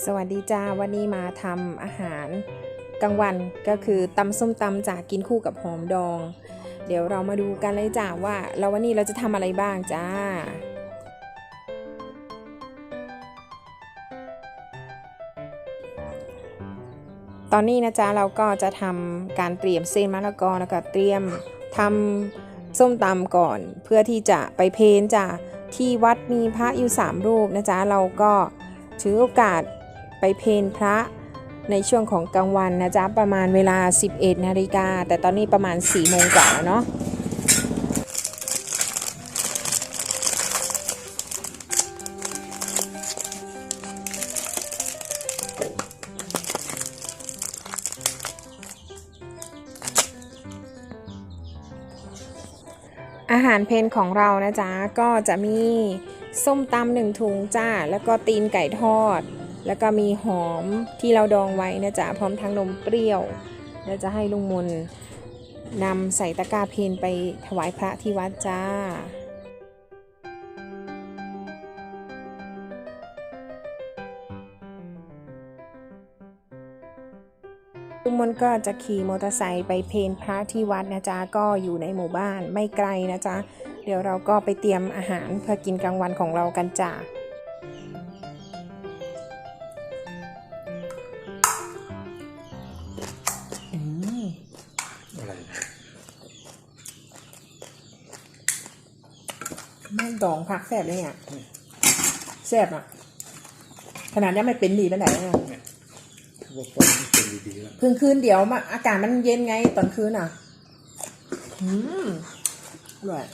สวัสดีจ้าวันนี้มาทำอาหารกลางวันก็คือตำส้มตำจากกินคู่กับหอมดอง เดี๋ยวเรามาดูกันเลยจ้าว่าเราวันนี้เราจะทำอะไรบ้างจ้า ตอนนี้นะจ๊ะเราก็จะทำการเตรียมเส้นมะละกอแล้วก็เตรียมทำส้มตำก่อน เพื่อที่จะไปเพนจ้ะที่วัดมีพระอยู่สามรูปนะจ๊ะเราก็ถือโอกาส ไปเพนพระในช่วงของกลางวันนะจ๊ะ ประมาณเวลา 11นาฬิกา แต่ตอนนี้ประมาณ4โมงกว่าแล้วเนาะอาหารเพนของเรานะจ๊ะ ก็จะมีส้มตำหนึ่งถุงจ้า แล้วก็ตีนไก่ทอด แล้วก็มีหอมที่เราดองไว้นะจ๊ะพร้อมทั้งนมเปรี้ยวแล้วจะให้ลุงมนนำใส่ตะกร้าเพนไปถวายพระที่วัดจ้าลุงมนก็จะขี่มอเตอร์ไซค์ไปเพนพระที่วัดนะจ๊ะก็อยู่ในหมู่บ้านไม่ไกลนะจ๊ะเดี๋ยวเราก็ไปเตรียมอาหารเพื่อกินกลางวันของเรากันจ้า ม่งดองผักแสบเลยเนี่ยแสบอะ ขนาดยังไม่เป็นดีไปไหนเนี่ยว่าป้อนให้เป็นดีๆแล้วเพิ่งคืนเดี๋ยวมาอากาศมันเย็นไงตอนคืนอะ อืมอร่อย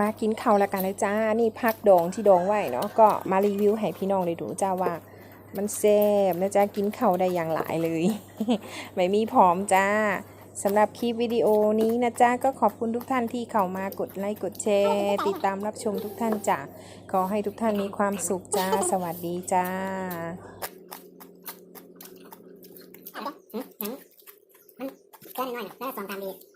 มากินข้าวแล้วกันเลยจ้า นี่พักดองที่ดองไว้เนาะ ก็มารีวิวให้พี่น้องได้ดูจ้าว่า มันแซ่บนะจ้ากินข้าวได้อย่างหลายเลย ไม่มีผอมจ้า สำหรับคลิปวิดีโอนี้นะจ๊ะก็ขอบคุณทุกท่านที่เข้ามากดไลค์กดแชร์ ติดตามรับชมทุกท่านจ้ะขอให้ทุกท่านมีความสุขจ้า สวัสดีจ้าแค่น้อยนะแค่สองตามดี